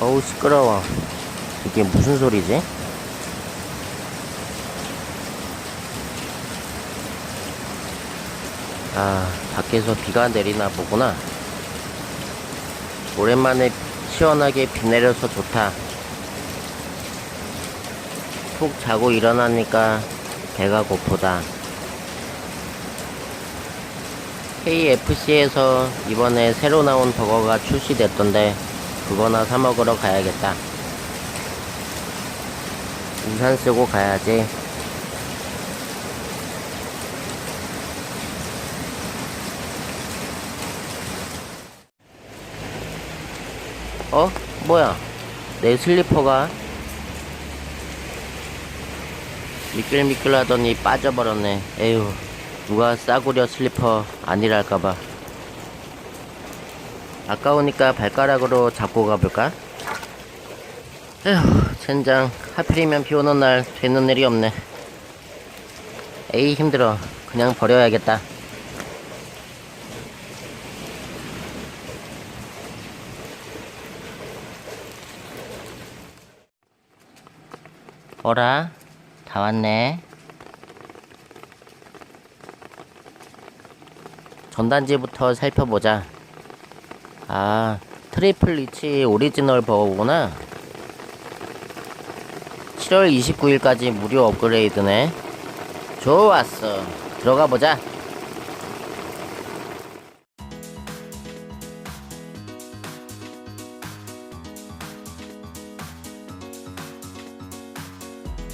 어우 시끄러워. 이게 무슨 소리지? 아 밖에서 비가 내리나 보구나. 오랜만에 시원하게 비 내려서 좋다. 푹 자고 일어나니까 배가 고프다. KFC에서 이번에 새로 나온 버거가 출시됐던데 그거나 사 먹으러 가야겠다. 우산 쓰고 가야지. 어? 뭐야? 내 슬리퍼가 미끌미끌하더니 빠져버렸네. 에휴, 누가 싸구려 슬리퍼 아니랄까봐. 아까우니까 발가락으로 잡고 가볼까? 에휴, 젠장. 하필이면 비 오는 날 되는 일이 없네. 에이, 힘들어. 그냥 버려야겠다. 어라, 다 왔네. 전단지부터 살펴보자. 아, 트리플 리치 오리지널 버거구나. 7월 29일까지 무료 업그레이드네. 좋았어. 들어가 보자.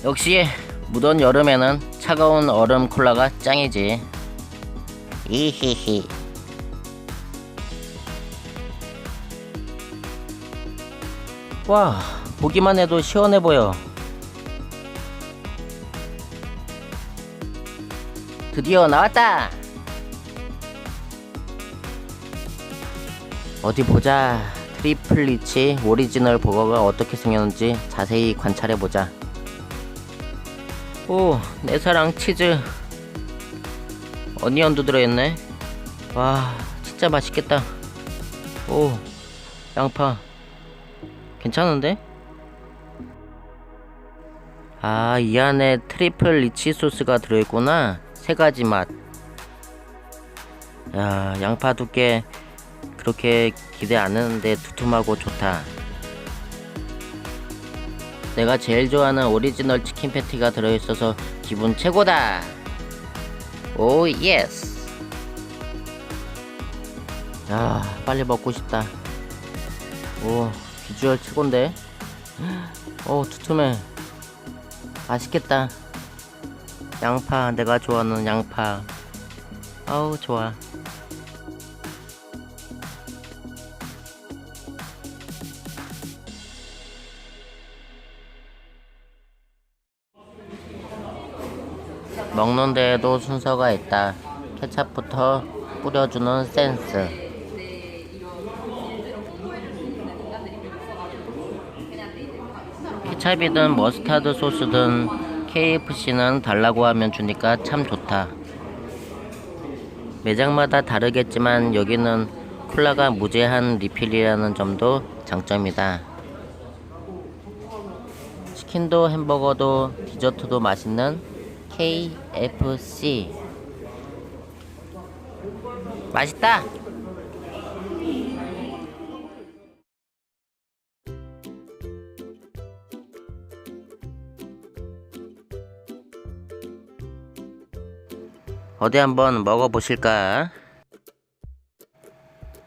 역시 무더운 여름에는 차가운 얼음 콜라가 짱이지. 이히히. 와, 보기만 해도 시원해 보여. 드디어 나왔다! 어디 보자. 트리플 리치 오리지널 버거가 어떻게 생겼는지 자세히 관찰해 보자. 오, 내 사랑 치즈. 어니언도 들어있네. 와, 진짜 맛있겠다. 오, 양파. 괜찮은데? 아, 이 안에 트리플 리치 소스가 들어있구나. 세 가지 맛. 야, 양파 두께 그렇게 기대 안 했는데 두툼하고 좋다. 내가 제일 좋아하는 오리지널 치킨 패티가 들어있어서 기분 최고다. 오, 예스. 아, 빨리 먹고 싶다. 오, 비주얼 최곤데? 오, 두툼해. 맛있겠다. 양파, 내가 좋아하는 양파. 아우, 좋아. 먹는 데에도 순서가 있다. 케찹부터 뿌려주는 센스. 케찹이든 머스타드 소스든 KFC는 달라고 하면 주니까 참 좋다. 매장마다 다르겠지만 여기는 콜라가 무제한 리필이라는 점도 장점이다. 치킨도 햄버거도 디저트도 맛있는 KFC. 맛있다! 어디 한번 먹어보실까?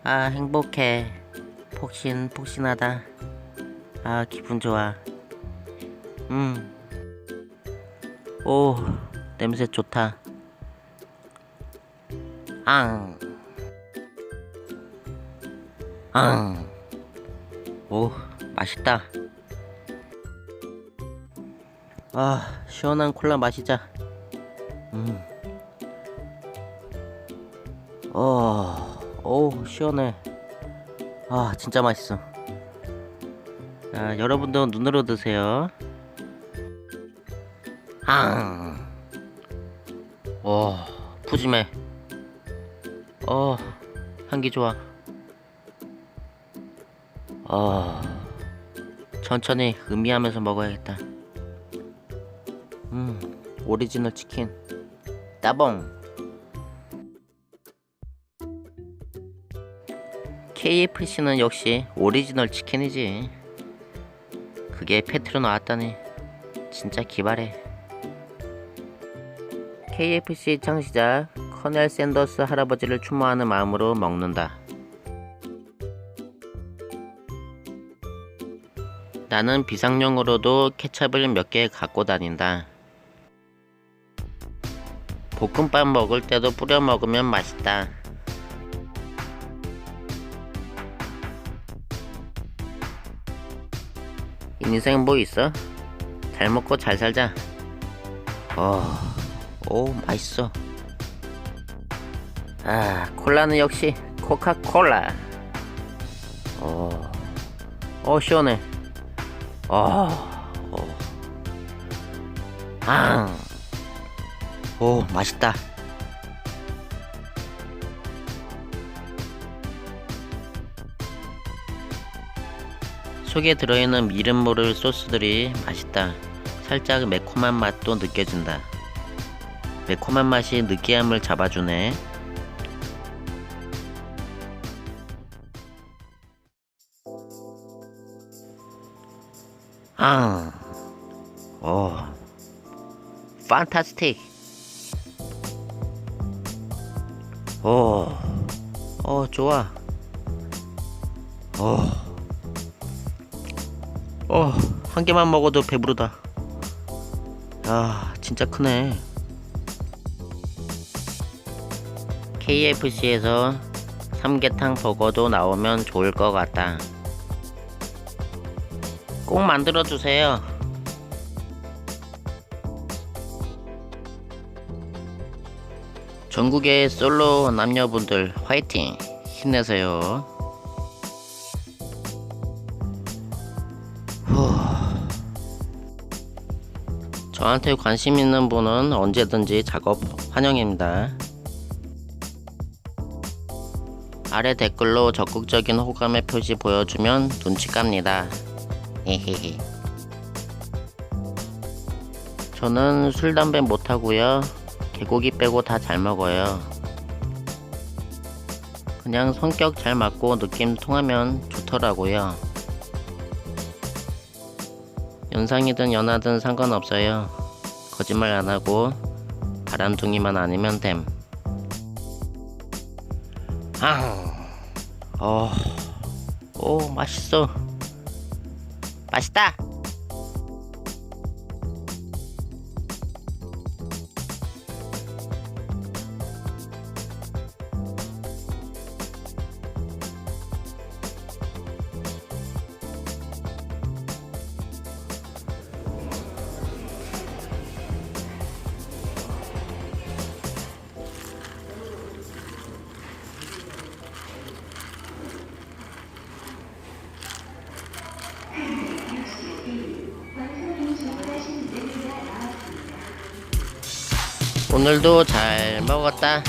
아, 행복해. 폭신, 폭신하다. 아, 기분 좋아. 음. 오, 냄새 좋다. 앙. 앙. 오, 맛있다. 아, 시원한 콜라 마시자. 음. 어, 오, 시원해. 아, 진짜 맛있어. 자, 여러분도 눈으로 드세요. 앙. 오, 푸짐해. 어, 향기 좋아. 어, 천천히 음미하면서 먹어야겠다. 음, 오리지널 치킨. 따봉. KFC는 역시 오리지널 치킨이지. 그게 패트로 나왔다니. 진짜 기발해. KFC 창시자 커넬 샌더스 할아버지를 추모하는 마음으로 먹는다. 나는 비상용으로도 케찹을 몇 개 갖고 다닌다. 볶음밥 먹을 때도 뿌려 먹으면 맛있다. 인생 뭐 있어? 잘 먹고 잘 살자. 어, 오, 맛있어. 아, 콜라는 역시 코카콜라. 어, 어, 시원해. 어, 어. 아, 오, 맛있다. 속에 들어있는 이름 모를 소스들이 맛있다. 살짝 매콤한 맛도 느껴진다. 매콤한 맛이 느끼함을 잡아주네. 아, 오, 판타스틱. 오, 어, 좋아. 오, 어, 한 개만 먹어도 배부르다. 야, 진짜 크네. KFC에서 삼계탕 버거도 나오면 좋을 것 같다. 꼭 만들어 주세요. 전국의 솔로 남녀분들 화이팅! 힘내세요. 저한테 관심 있는 분은 언제든지 작업 환영입니다. 아래 댓글로 적극적인 호감의 표시 보여주면 눈치 깝니다. 헤헤헤. 저는 술, 담배 못하고요. 개고기 빼고 다 잘 먹어요. 그냥 성격 잘 맞고 느낌 통하면 좋더라고요. 연상이든 연하든 상관없어요. 거짓말 안 하고 바람둥이만 아니면 됨. 아, 어, 오 맛있어. 맛있다. 오늘도 잘 먹었다.